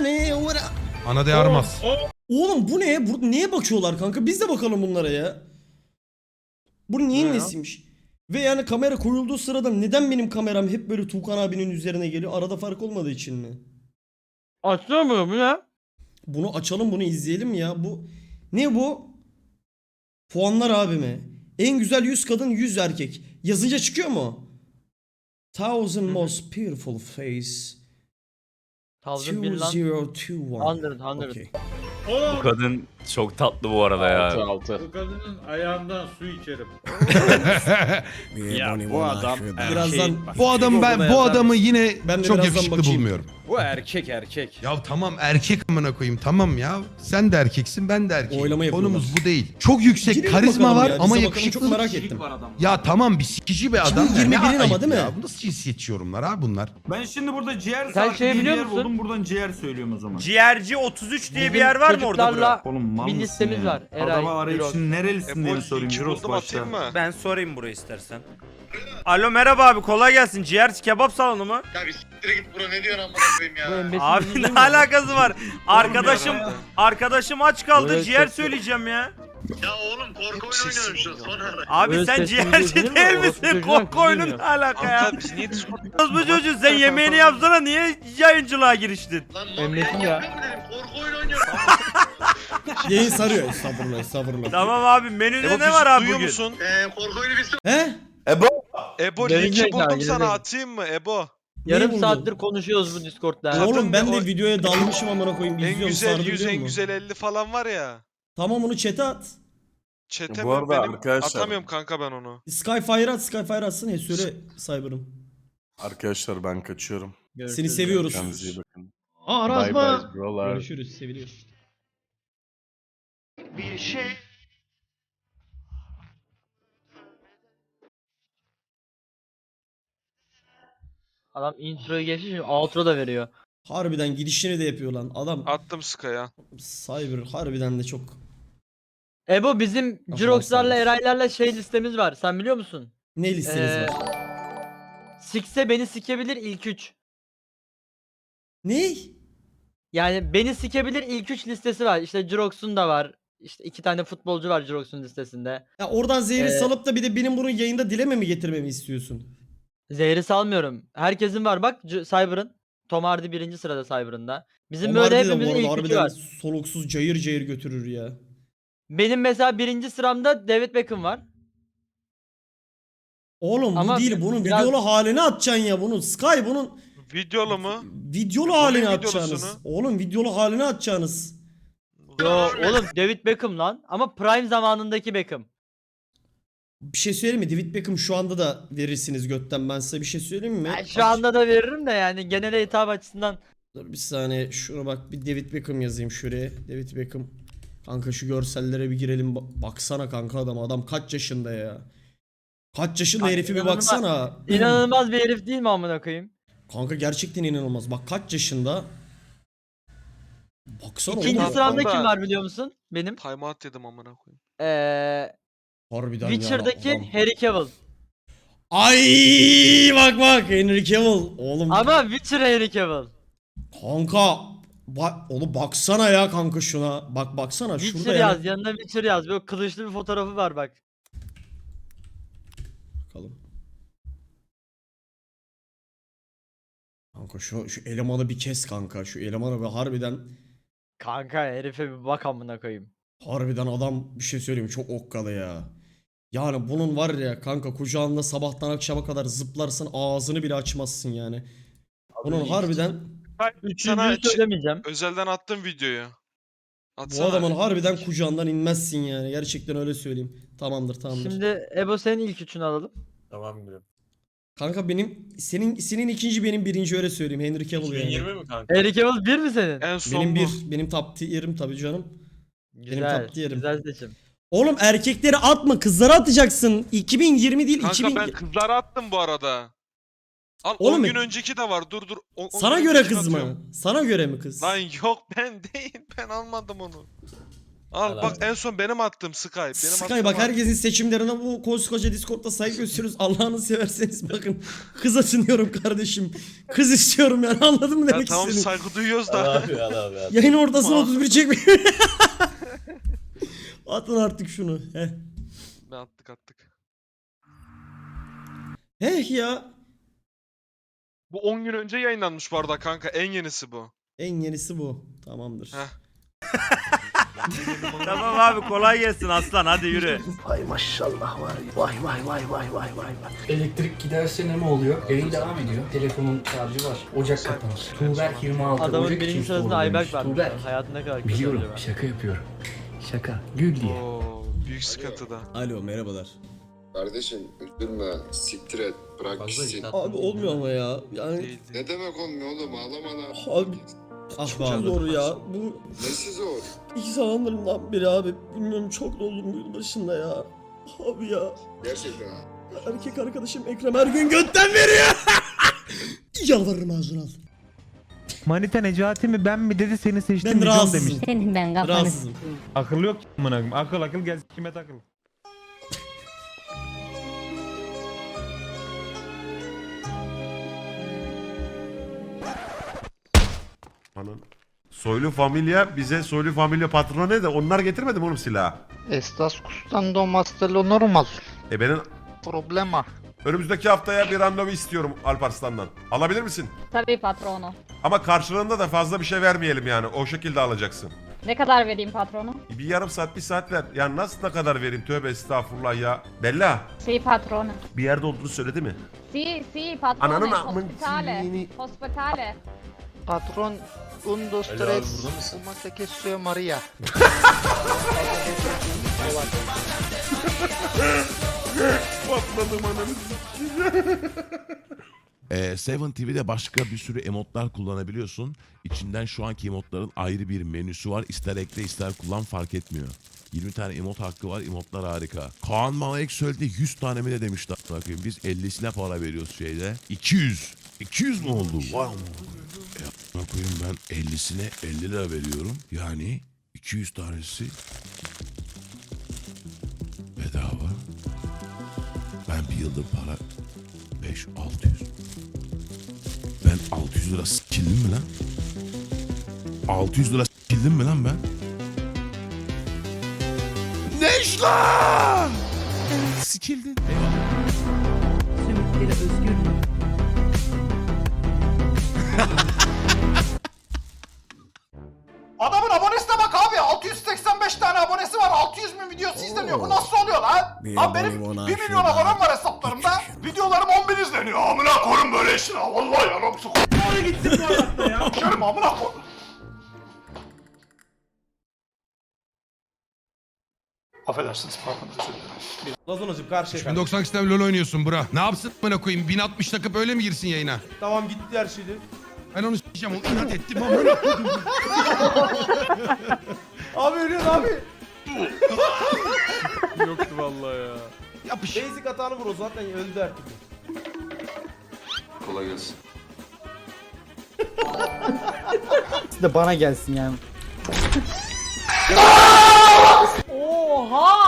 money. what- Ana de armaz. Oğlum bu ne? Bu, neye bakıyorlar kanka? Biz de bakalım bunlara ya. Bu neyin Ne ya? nesiymiş? Ve yani kamera koyulduğu sırada neden benim kameram hep böyle Tuğkan abinin üzerine geliyor? Arada fark olmadığı için mi? Açıyor mu bu ne? Bunu açalım bunu izleyelim ya. Bu ne bu? Puanlar abime. En güzel 100 kadın 100 erkek. Yazınca çıkıyor mu? Thousand most beautiful face. Thousand bin lan. 2021. Hundred, hundred. Okay. Bu kadın çok tatlı bu arada ya. Bu kadının ayağından su içerim. Ya bu adam Birazdan bu adam ben bu adamı yine Ben de çok birazdan yakışıklı bakayım. bulmuyorum. Bu erkek erkek. Ya tamam erkek amına koyayım tamam ya. Sen de erkeksin ben de erkeğim. Oylama Konumuz yapıyorlar. bu değil. Çok yüksek Girelim karizma bakalım var ya, ama de bakalım, yakışıklı. Çok merak ettim. Ya tamam bir sikici bir adam. 2021'in Ne ama ayıp değil mi? Ya. Bu nasıl cinsiyetçi yorumlar ha bunlar? Ben şimdi burada ciğer Sen saati şey diye bir biliyor yer musun? buldum buradan ciğer söylüyorum o zaman. Ciğerci 33 diye bir yer var mı orada çocuklarla bura? Oğlum mal Bir mısın listemiz ya? var. Eray, Adamı arayıp Jirox. şimdi nerelisin diye mi sorayım başta. mı? Ben sorayım burayı istersen. Alo merhaba abi kolay gelsin. Ciğer kebap salonu mu? Ya bir siktir git bura ne diyorsun amına koyayım Bu ya. embesil Abi ne alakası var? Arkadaşım arkadaşım aç kaldı. Ciğer söyleyeceğim ya. Ya oğlum korku oyunu oynuyorum şu an sonra ara. Abi sen sesli ciğerci değil misin? çocuğundan Korku oyunun kızıyor. ne alaka ya? biz niye Discord Bu çocuğu sen yemeğini yapsana niye yayıncılığa giriştin? lan manyak ya. yapayım dedim korku oyunu oynuyorum. Yayın sarıyor. Estağfurullah estağfurullah. Tamam abi menüde ne var abi bugün? Eee korku oyunu biz He? Ebo Gelecek ha, gelecek. atayım mı Ebo? Yarım buldun? saattir konuşuyoruz bu Discord'da. Oğlum ben de o- videoya dalmışım amına koyayım. İzliyorum sardı biliyor musun? 50 falan var ya. Tamam onu chat'e at. Çete Bu arada arkadaşlar Atamıyorum kanka ben onu. Skyfire at Skyfire atsın ya söyle Cyber'ım. Arkadaşlar ben kaçıyorum. Seni seviyoruz. Kendinize iyi bakın. Aras Bye mı? bye brolar. Görüşürüz seviliyoruz. Bir şey. Adam introyu geçti şimdi outro da veriyor. Harbiden gidişini de yapıyor lan. Adam Attım Sky'a. Cyber harbiden de çok. Ebo bizim Kafam Jirox'larla sarmış. Eray'larla şey listemiz var. Sen biliyor musun? Ne listeniz Ee, var? Sikse beni sikebilir ilk 3. Ne? Yani beni sikebilir ilk 3 listesi var. İşte Jirox'un da var. İşte iki tane futbolcu var Jirox'un listesinde. Ya oradan zehri Ee, salıp da bir de benim bunu yayında dileme mi getirmemi istiyorsun? Zehri salmıyorum. Herkesin var bak C- Cyber'ın. Tom Hardy birinci sırada Cyber'ında. Bizim Tom böyle de bu hepimizin arada ilk üçü harbiden var. soluksuz cayır cayır götürür ya. Benim mesela birinci sıramda David Beckham var. Oğlum Ama bu değil bunun biraz- videolu halini atacaksın ya bunun. Sky bunun Videolu mu? videolu halini videolusunu? atacaksınız. Oğlum videolu halini atacaksınız. Yo oğlum David Beckham lan. Ama prime zamanındaki Beckham. Bir şey söyleyeyim mi? David Beckham şu anda da verirsiniz götten ben size bir şey söyleyeyim mi? Ben şu anda da veririm de yani genele hitap açısından. Dur bir saniye şuna bak bir David Beckham yazayım şuraya. David Beckham. Kanka şu görsellere bir girelim. Ba- Baksana kanka adam. Adam kaç yaşında ya? Kaç yaşında Kanka herifi bir inanılmaz- baksana. İnanılmaz bir herif değil mi amına koyayım? Kanka gerçekten inanılmaz. Bak kaç yaşında. Baksana İkinci oğlum. sıramda Kanka- kim var biliyor musun? Benim. Timeout dedim amına koyayım. Ee, Harbiden ya, Witcher'daki adam. Harry Cavill. Ay bak bak Henry Cavill. Oğlum Ama Witcher Harry Cavill. kanka. Bak oğlum baksana ya kanka şuna. Bak baksana Witcher şurada yaz ya. yanına Witcher yaz. Böyle kılıçlı bir fotoğrafı var bak. Bakalım. Kanka şu şu elemanı bir kes kanka. Şu elemanı bir harbiden Kanka herife bir bak amına koyayım. Harbiden adam bir şey söyleyeyim mi? çok okkalı ya. Yani bunun var ya kanka kucağında sabahtan akşama kadar zıplarsın ağzını bile açmazsın yani. Bunun harbiden Üçüncüyü söylemeyeceğim. özelden attım videoyu. bu adamın harbiden kucağından inmezsin yani. Gerçekten öyle söyleyeyim. Tamamdır tamamdır. Şimdi Ebo senin ilk üçünü alalım. Tamam gülüm. Kanka benim senin senin ikinci benim birinci öyle söyleyeyim. Henry Cavill yani. 2020 mi kanka? Harry Cavill bir mi senin? En son Benim bu. bir benim top tier'im tabii canım. Güzel. tatlı yerim. Güzel seçim. Oğlum erkekleri atma kızlara atacaksın. 2020 değil Kanka 2000. ben kızlara attım bu arada. Al Oğlum 10 ben- gün önceki de var. Dur dur. On- on Sana gün göre önceki kız mı? atıyorum. Sana göre mi kız? Lan yok ben değil. Ben almadım onu. Al bak en son benim attığım Sky. Benim Sky attığım bak al. herkesin seçimlerine bu koskoca Discord'da saygı gösteriyoruz. Allah'ını severseniz bakın. Kız atınıyorum kardeşim. Kız istiyorum yani anladın mı Ya demek tamam istediğimi? saygı duyuyoruz da. Yayın ortasına 31 çekmeyin. Atın artık şunu. Heh. Ben attık attık. Heh ya. Bu 10 gün önce yayınlanmış bu arada kanka. En yenisi bu. En yenisi bu. Tamamdır. Heh. Tamam abi kolay gelsin aslan hadi yürü. Elektrik giderse ne mi oluyor? Yayın devam ediyor. Telefonun şarjı var. Ocak kapanır. Tuğberk 26. Adamın Ocak birinci sırasında. Ayberk varmış. Tuğberk. Hayatı ne kadar Biliyorum. Şaka yapıyorum. Şaka. Gül diye. Oo, büyük sıkıntıda. Alo merhabalar. Kardeşim üzülme, siktir et, bırak gitsin. Abi olmuyor ama ya. Yani Değildi. Ne demek olmuyor oğlum ağlama lan. Abi, ah be abi. zor ya. Bu Nesi zor? iki zamanlarından beri abi. Bilmiyorum çok doldum bu yıl başında ya. Abi ya. Gerçekten ha. Erkek arkadaşım Ekrem her gün götten veriyor. Yalvarırım ağzını al. Manita Necati mi ben mi dedi seni seçtim Ben milyon rahatsızım. demiş. Senin ben kafanı Rahatsızım. Akıl yok ki amına koyayım. Akıl akıl gelsin kime takıl. Soylu familya bize soylu familya patronu ne de onlar getirmedi mi oğlum silahı? Estas custando lo normal. E benim Problema. önümüzdeki haftaya bir randevu istiyorum Alparslan'dan. Alabilir misin? Tabii patronu. Ama karşılığında da fazla bir şey vermeyelim yani. O şekilde alacaksın. Ne kadar vereyim patronu? Bir yarım saat, bir saat ver. Yani nasıl ne kadar vereyim? Tövbe estağfurullah ya. Bella, Si patronu. bir yerde olduğunu söyledi mi? Si si patronu. Ananın amın Hospitale. sini. Hospitale. Patron un dos abi tres. burada mısın? Uma te que Maria. Ee, Seven TV'de başka bir sürü emotlar kullanabiliyorsun. İçinden şu anki emotların ayrı bir menüsü var. İster ekle ister kullan fark etmiyor. 20 tane emot hakkı var. Emotlar harika. Kaan bana ek söyledi 100 tane mi ne demişti. Bakayım biz 50'sine para veriyoruz şeyde. 200. 200 mü oldu? Vay aman. E, amına koyayım ben 50'sine 50 lira veriyorum. Yani 200 tanesi bedava. Ben bir yıldır para 5 600. Ben 600 lira sikildim mi lan? 600 lira sikildim mi lan ben? Ne iş lan? Sikildin. Adamın abonesine bak abi. 685 tane abonesi var. 600 bin videosu izleniyor. Bu nasıl oluyor lan? Lan benim 1 milyon abonem var. Videolarım 10 bin izleniyor. Amına koyun böyle işin ha. Vallahi yaram su. Nereye gitsin bu hayatta ya? Şerim amına koy. Affedersiniz pardon özür dilerim. Lazonacım karşıya 1098'den LoL oynuyorsun bura. Ne yapsın bana koyayım? 1060 takıp öyle mi girsin yayına? Tamam gitti her şeydi. Ben onu s**eceğim. Onu inat ettim amına koydum. Abi ölüyorsun abi. Yoktu vallahi ya. Yapış. Basic hatanı vur o zaten öldü artık. Kolay gelsin. de bana gelsin yani. Oha!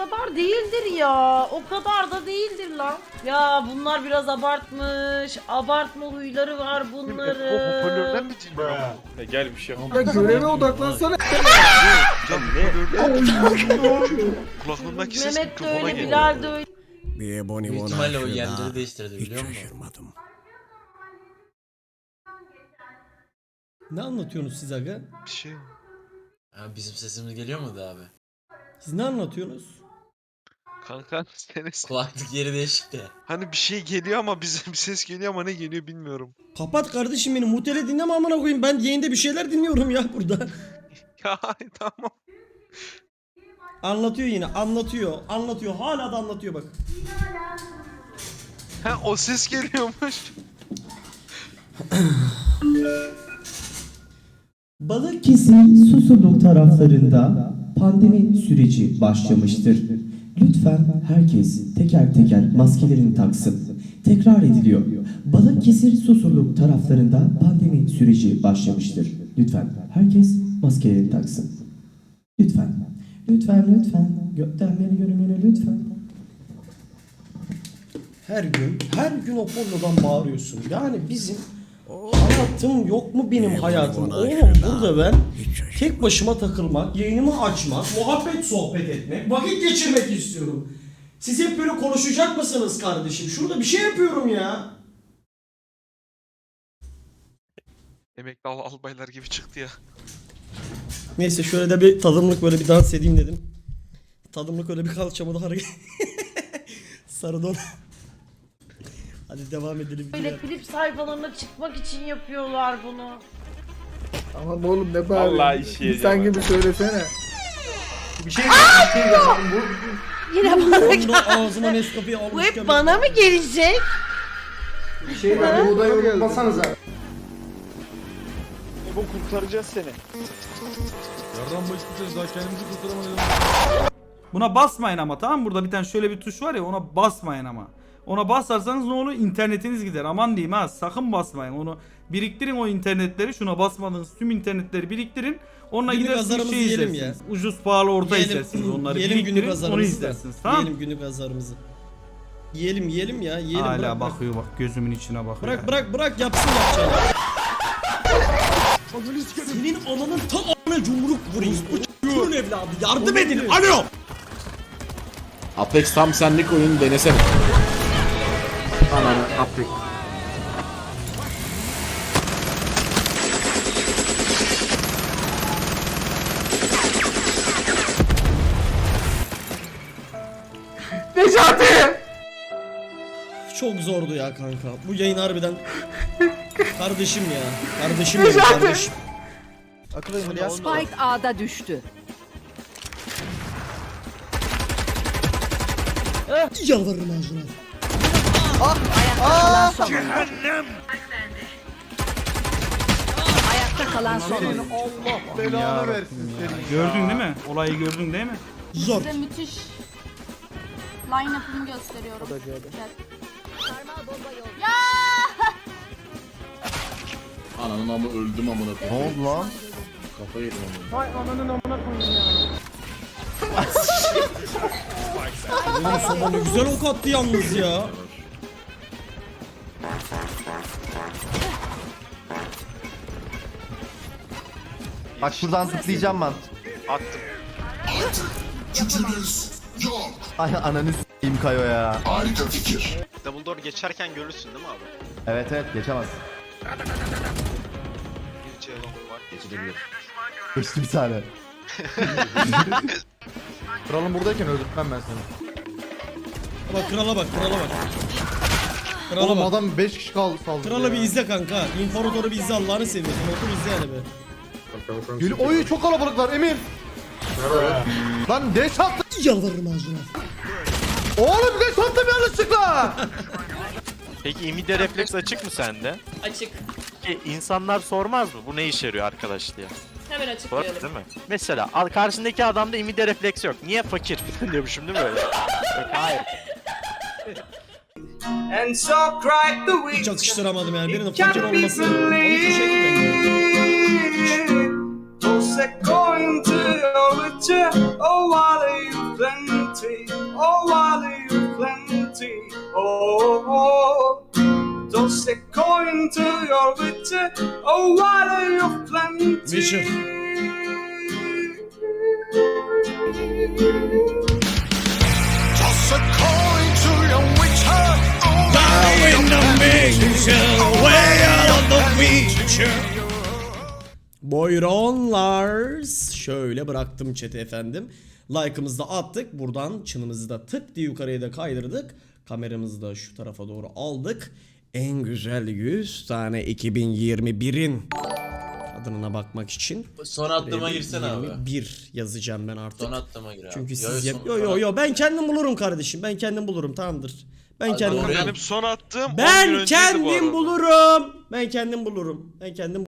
O kadar değildir ya. O kadar da değildir lan. Ya bunlar biraz abartmış. Abartma huyları var bunların. mi dinliyor? Ya gel bir şey yap. Ya göreve odaklansana. Can Kulaklığımdaki ses Mehmet de mikrofona öyle, geliyor. Bilal de öyle. Büyük ihtimalle o yerleri değiştirdi biliyor musun? Ne anlatıyorsunuz siz aga? Bir şey yok. Abi bizim sesimiz geliyor mu abi? Siz ne anlatıyorsunuz? Kanka senin Kulaklık yeri değişik de. Hani bir şey geliyor ama bize bir ses geliyor ama ne geliyor bilmiyorum. Kapat kardeşim beni mutele dinleme amına koyayım. Ben yayında bir şeyler dinliyorum ya burada. Ya tamam. Anlatıyor yine anlatıyor anlatıyor hala da anlatıyor bak. Ha o ses geliyormuş. Balıkesir Susurluk taraflarında pandemi süreci başlamıştır. Lütfen herkes teker teker maskelerini taksın. Tekrar ediliyor. Balıkesir Susurluk taraflarında pandemi süreci başlamıştır. Lütfen herkes maskelerini taksın. Lütfen. Lütfen lütfen. Gökten beni görün lütfen. Her gün, her gün o pornodan bağırıyorsun. Yani bizim hayatım yok mu benim hayatım? Oğlum burada ben tek başıma takılmak, yayınımı açmak, muhabbet sohbet etmek, vakit geçirmek istiyorum. Siz hep böyle konuşacak mısınız kardeşim? Şurada bir şey yapıyorum ya. Emekli al albaylar gibi çıktı ya. Neyse şöyle de bir tadımlık böyle bir dans edeyim dedim. Tadımlık öyle bir kalçamı da hareket. Sarı don. Hadi devam edelim. Böyle klip sayfalarına çıkmak için yapıyorlar bunu. Tamam oğlum ne Vallahi işi yiyeceğim. gibi söylesene. Bir şey bir şey yapalım bu. Yine bana Onu da ağzıma Nescafe'yi Bu almışken. hep bana mı gelecek? Bir şey var bu odayı unutmasanıza. Bu kurtaracağız seni. Buna basmayın ama tamam mı? Burada bir tane şöyle bir tuş var ya ona basmayın ama. Ona basarsanız ne olur? İnternetiniz gider. Aman diyeyim ha sakın basmayın. Onu biriktirin o internetleri. Şuna basmadığınız tüm internetleri biriktirin. Onunla Günlük gidersiniz şey yiyelim izlersiniz. Ucuz pahalı orta izlersiniz onları. yiyelim günlük biriktirin onu azarımızı da. izlersiniz. Tamam Yiyelim günlük azarımızı. Yiyelim yiyelim ya yiyelim Hala bırak, bakıyor bak gözümün içine bakıyor. Bırak bırak bırak yapsın yapacağını. Senin ananın tam anına yumruk vurayım. Bu çocuğun evladı yardım edin. Alo. Apex tam senlik oyun denesene. Ananı Apex. Çok zordu ya kanka. Bu yayın harbiden kardeşim ya. Kardeşim benim kardeşim. Spike A'da düştü. Yalvarırım ağzına. Kalan son. Ayakta kalan son. Belanı versin Gördün değil mi? Olayı gördün değil mi? Zor. müthiş line-up'ımı gösteriyorum. Ananın ama öldüm amına koyayım. Ne oldu lan? Kafayı yedim amına. Oğlum sana ne güzel ok attı yalnız ya. Bak buradan zıplayacağım ben. Attım. Ay ananı s**eyim Kayo ya. Dumbledore geçerken görürsün değil mi abi? Evet evet geçemez. Bir C long var. Geçti bir tane. Kralım buradayken öldürtmem ben seni. Bak krala bak krala bak. Krala bak. adam 5 kişi kaldı saldırdı. Kralı bir izle kanka. İmparatoru bir izle Allah'ını seviyorsun. Otur izle hele be. Gül oy çok kalabalıklar Emin. Lan deş attı. Yalvarırım ağzına. Oğlum deş attım yanlışlıkla. Peki imide refleks açık mı sende? Açık. Ki insanlar sormaz mı bu ne işe yarıyor arkadaş diye? Hemen Sor açıklayalım. değil mi? Mesela al karşındaki adamda imide refleks yok. Niye fakir falan diyormuşum değil mi böyle? Yok, hayır. Hiç yakıştıramadım yani. Birinin fakir olması. Onu that go into your richer? Oh, Wally, you plenty. Oh, Wally, you plenty. Oh, oh. Does that go into your richer? Oh, Wally, you plenty. Michel. Toss a coin to your witcher. Oh, Down in the mixer, way out of the feature. Buyurunlar. Şöyle bıraktım chat'i efendim. Like'ımızı da attık. Buradan çınımızı da tık diye yukarıya da kaydırdık. Kameramızı da şu tarafa doğru aldık. En güzel 100 tane 2021'in adına bakmak için. Son attıma girsene abi. 21 yazacağım ben artık. Son attıma gir abi. Çünkü Yo, siz yo, yap... Yo yo yo ben kendim bulurum kardeşim. Ben kendim bulurum tamamdır. Ben Hadi kendim Benim son attığım 10 gün Ben önceydi bu kendim bulurum. Ben kendim bulurum. Ben kendim